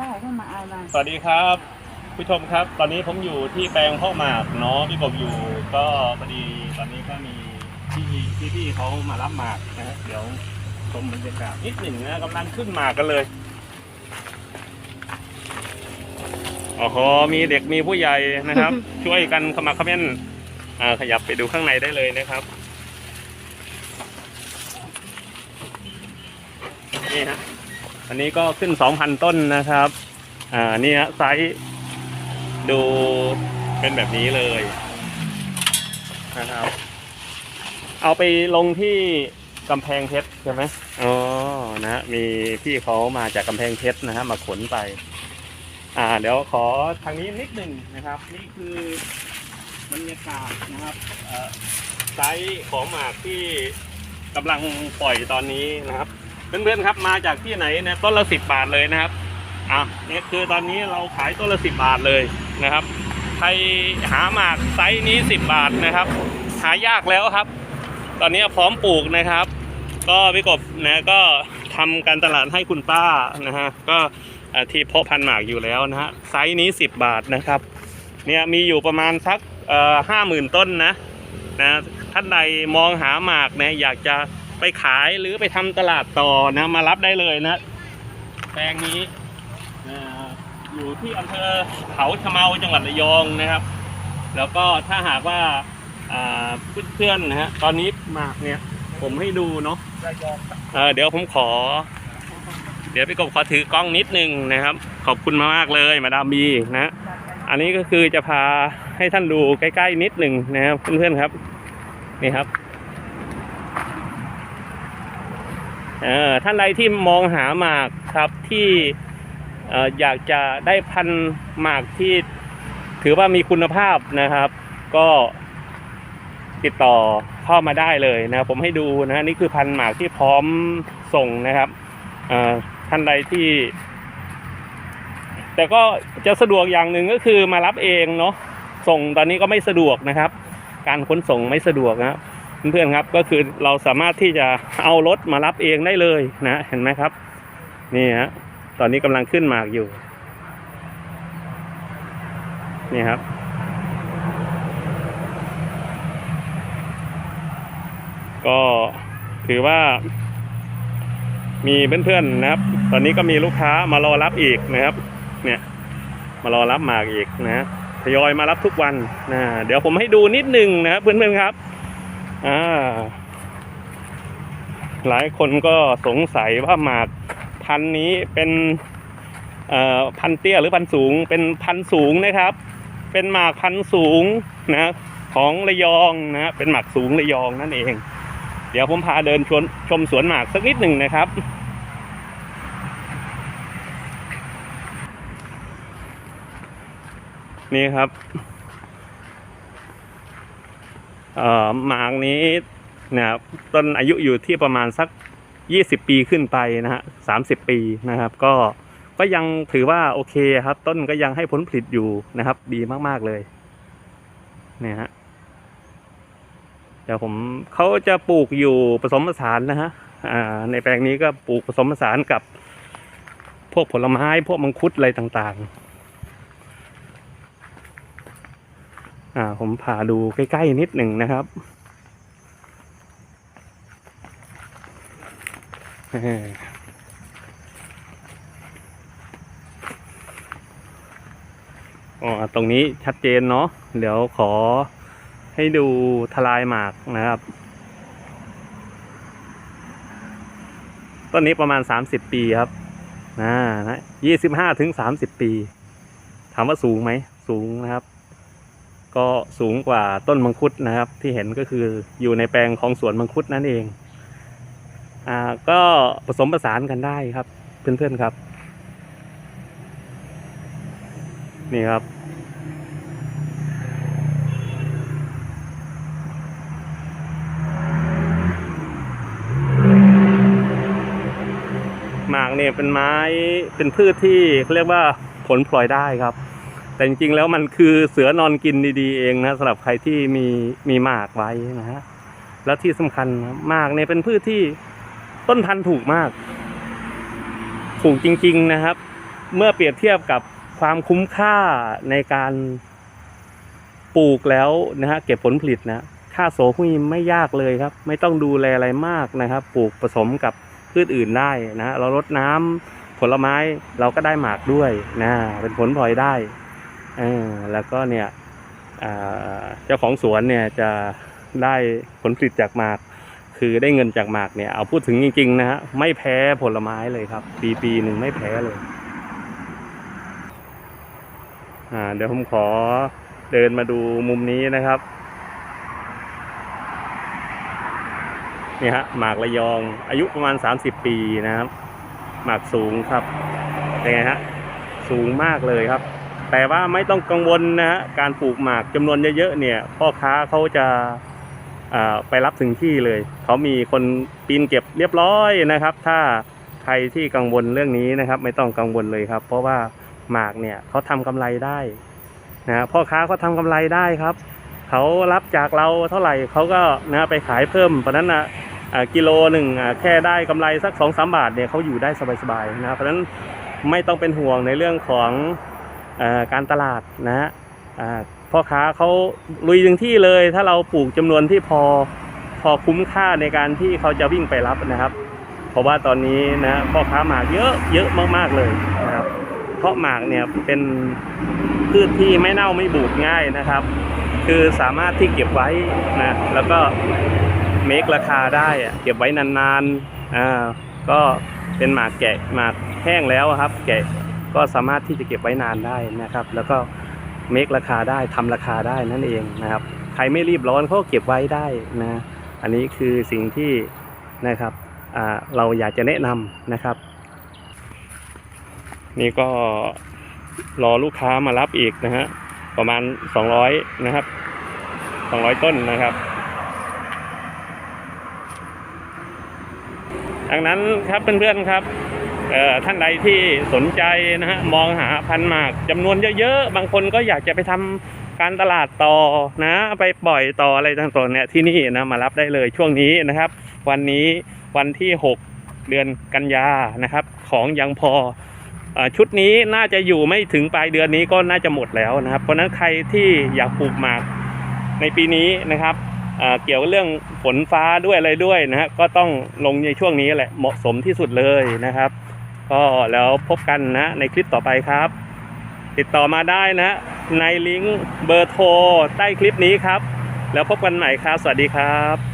ป้ายให้มาเอามาสวัสดีครับผู้ชมครับ ตอนนี้ผมอยู่ที่แปลงพ่อหมากเนาะพี่กบอยู่ ก็พอดีตอนนี้ก็มีพี่พี่พี่เขามารับหมากนะฮะเดี๋ยวชมบรรยากาศนิดหนึ่งนะกำลังขึ้นหมากกันเลยโอ้โหมีเด็กมีผู้ใหญ่นะครับ ช่วยกันขมักเขม้นอ่าขยับไปดูข้างในได้เลยนะครับนี่ฮะ อันนี้ก็ขึ้นสองพันต้นนะครับ อ่านี่ฮะไซส์ดูเป็นแบบนี้เลยนะครับ เอาไปลงที่กำแพงเพชรใช่ไหมอ๋อนะฮะมีพี่เขามาจากกำแพงเพชรนะฮะมาขนไป อ่า เดี๋ยวขอทางนี้นิดหนึ่งนะครับ นี่คือบรรยากาศนะครับไซส์ของหมากที่กำลังปล่อยตอนนี้นะครับ เพื่อนๆครับมาจากที่ไหนเนะต้นละสิบบาทเลยนะครับอะเนี่ยคือตอนนี้เราขายต้นละสิบบาทเลยนะครับใครหาหมากไซส์นี้สิบบาทนะครับ หายากแล้วครับ ตอนนี้พร้อมปลูกนะครับ ก็พี่กบนะก็ทำการตลาดให้คุณป้านะฮะก็ที่เพาะพันธุ์หมากอยู่แล้วนะฮะไซส์นี้สิบบาทนะครับเนี่ยมีอยู่ประมาณสักห้าหมื่นต้นนะนะท่านใดมองหาหมากนะอยากจะ ไปขายหรือไปทำตลาดต่อนะ มารับได้เลยนะ แปลงนี้อยู่ที่อำเภอเขาชะเมาจังหวัดระยองนะครับ แล้วก็ถ้าหากว่าเพื่อนๆนะฮะตอนนี้หมากเนี่ย ผมให้ดูเนาะเอ่อเดี๋ยวผมขอ เดี๋ยวพี่กบขอถือกล้องนิดนึงนะครับ ขอบคุณมากๆเลยมาดามบีนะอันนี้ก็คือจะพาให้ท่านดูใกล้ ๆ นิดหนึ่งนะครับเพื่อนๆครับ นี่ครับ เออท่านใดที่มองหาหมากครับที่อ่อยากจะได้พันหมากที่ถือว่ามีคุณภาพนะครับ ก็ติดต่อเข้ามาได้เลยนะครับ ผมให้ดูนะนี่คือพันหมากที่พร้อมส่งนะครับท่านใดที่ แต่ก็จะสะดวกอย่างหนึ่งก็คือมารับเองเนาะส่งตอนนี้ก็ไม่สะดวกนะครับ การขนส่งไม่สะดวกนะครับ เพื่อนๆครับก็คือเราสามารถที่จะเอารถมารับเองได้เลยนะเห็นไหมครับ นี่ฮะตอนนี้กำลังขึ้นหมากอยู่ นี่ครับก็ถือว่า มีเพื่อนๆนะครับ ตอนนี้ก็มีลูกค้ามารอรับอีกนะครับ เนี่ย มารอรับหมากอีกนะทยอยมารับทุกวันนะเดี๋ยวผมให้ดูนิดนึงนะครับเพื่อนๆครับ อ่า หลายคนก็สงสัยว่าหมากพันนี้เป็นพันเตี้ยหรือพันสูง เป็นพันสูงนะครับ เป็นหมากพันสูงนะของระยองนะเป็นหมากสูงระยองนั่นเอง เดี๋ยวผมพาเดินชวนชมสวนหมากสักนิดหนึ่งนะครับนี่ครับ เอ่อหมากนี้นะครับต้นอายุอยู่ที่ประมาณสัก 20 ปีขึ้นไปนะฮะ30ปีนะครับ ก็ก็ยังถือว่าโอเคครับ ต้นก็ยังให้ผลผลิตอยู่นะครับ ดีมากๆเลยเนี่ยฮะเดี๋ยวผมเขาจะปลูกอยู่ผสมผสานนะฮะในแปลงนี้ก็ปลูกผสมผสานกับพวกผลไม้พวกมังคุดอะไรต่างๆ อ่าผมพาดูใกล้ๆนิดหนึ่งนะครับอ๋อตรงนี้ชัดเจนเนาะเดี๋ยวขอให้ดูทลายหมากนะครับ ต้นนี้ประมาณ 30 ปีครับนะนะยี่สิบห้าถึงสามสิบปี ถามว่าสูงไหม สูงนะครับ ก็สูงกว่าต้นมังคุดนะครับ ที่เห็นก็คืออยู่ในแปลงของสวนมังคุดนั่นเองอ่าก็ผสมผสานกันได้ครับ เพื่อนๆครับ นี่ครับ หมากเนี่ยเป็นไม้เป็นพืชที่เขาเรียกว่าผลพลอยได้ครับ แต่จริงๆแล้วมันคือเสือนอนกินดีๆเองนะสำหรับใครที่มีมีหมากไว้นะฮะแล้วที่สำคัญหมากเนี่ยเป็นพืชที่ต้นพันธุ์ถูกมาก ถูกจริง ๆนะครับ เมื่อเปรียบเทียบกับความคุ้มค่าในการปลูกแล้วนะฮะเก็บผลผลิตนะค่าโสหุยไม่ยากเลยครับ ไม่ต้องดูแลอะไรมากนะครับ ปลูกผสมกับพืชอื่นได้นะเรารดน้ำผลไม้เราก็ได้หมากด้วยนะเป็นผลพลอยได้ เออแล้วก็เนี่ยเจ้าของสวนเนี่ยจะได้ผลผลิตจากหมาก คือได้เงินจากหมากเนี่ยเอาพูดถึงจริงๆนะฮะไม่แพ้ผลไม้เลยครับ ปีปีหนึ่งไม่แพ้เลยอ่าเดี๋ยวผมขอเดินมาดูมุมนี้นะครับนี่ฮะหมากระยอง อายุประมาณ 30 ปีนะครับ หมากสูงครับเป็นไงฮะสูงมากเลยครับ แต่ว่าไม่ต้องกังวลนะฮะการปลูกหมากจำนวนเยอะๆเนี่ย พ่อค้าเขาจะไปรับถึงที่เลย เขามีคนปีนเก็บเรียบร้อยนะครับ ถ้าใครที่กังวลเรื่องนี้นะครับ ไม่ต้องกังวลเลยครับ เพราะว่าหมากเนี่ยเขาทำกำไรได้นะพ่อค้าเขาทำกำไรได้ครับ เขารับจากเราเท่าไหร่เขาก็นะไปขายเพิ่มเพราะนั้นนะอ่ากิโลหนึ่งแค่ได้กำไรสักสองสามบาทเนี่ยเขาอยู่ได้สบายๆนะเพราะฉะนั้นไม่ต้องเป็นห่วงในเรื่องของ การตลาดนะฮะพ่อค้าเขาลุยถึงที่เลย ถ้าเราปลูกจำนวนที่พอพอคุ้มค่าในการที่เขาจะวิ่งไปรับนะครับ เพราะว่าตอนนี้นะพ่อค้าหมากเยอะเยอะมากๆเลยนะครับ เพราะหมากเนี่ยเป็นพืชที่ไม่เน่าไม่บูดง่ายนะครับ คือสามารถที่เก็บไว้นะแล้วก็เมคราคาได้เก็บไว้นานๆอ่าก็เป็นหมากแกะหมากแห้งแล้วครับ แกะ ก็สามารถที่จะเก็บไว้นานได้นะครับ แล้วก็เมคราคาได้ทำราคาได้นั่นเองนะครับ ใครไม่รีบร้อนเขาก็เก็บไว้ได้นะ อันนี้คือสิ่งที่นะครับเราอยากจะแนะนำนะครับ นี่ก็รอลูกค้ามารับอีกนะฮะประมาณ 200 นะครับ 200 ต้นนะครับดังนั้นครับเพื่อนๆครับ ท่านใดที่สนใจนะฮะมองหาพันธุ์หมากจำนวนเยอะๆ บางคนก็อยากจะไปทำการตลาดต่อนะไปปล่อยต่ออะไรต่างๆเนี่ยที่นี่นะมารับได้เลยช่วงนี้นะครับ วันนี้วันที่ 6 เดือนกันยานะครับ ของยังพออชุดนี้น่าจะอยู่ไม่ถึงปลายเดือนนี้ก็น่าจะหมดแล้วนะครับ เพราะนั้นใครที่อยากปลูกหมากในปีนี้นะครับเกี่ยวกับเรื่องฝนฟ้าด้วยอะไรด้วยนะฮะก็ต้องลงในช่วงนี้แหละเหมาะสมที่สุดเลยนะครับ ก็แล้วพบกันนะในคลิปต่อไปครับ ติดต่อมาได้นะ ในลิงก์เบอร์โทรใต้คลิปนี้ครับ แล้วพบกันใหม่ครับ สวัสดีครับ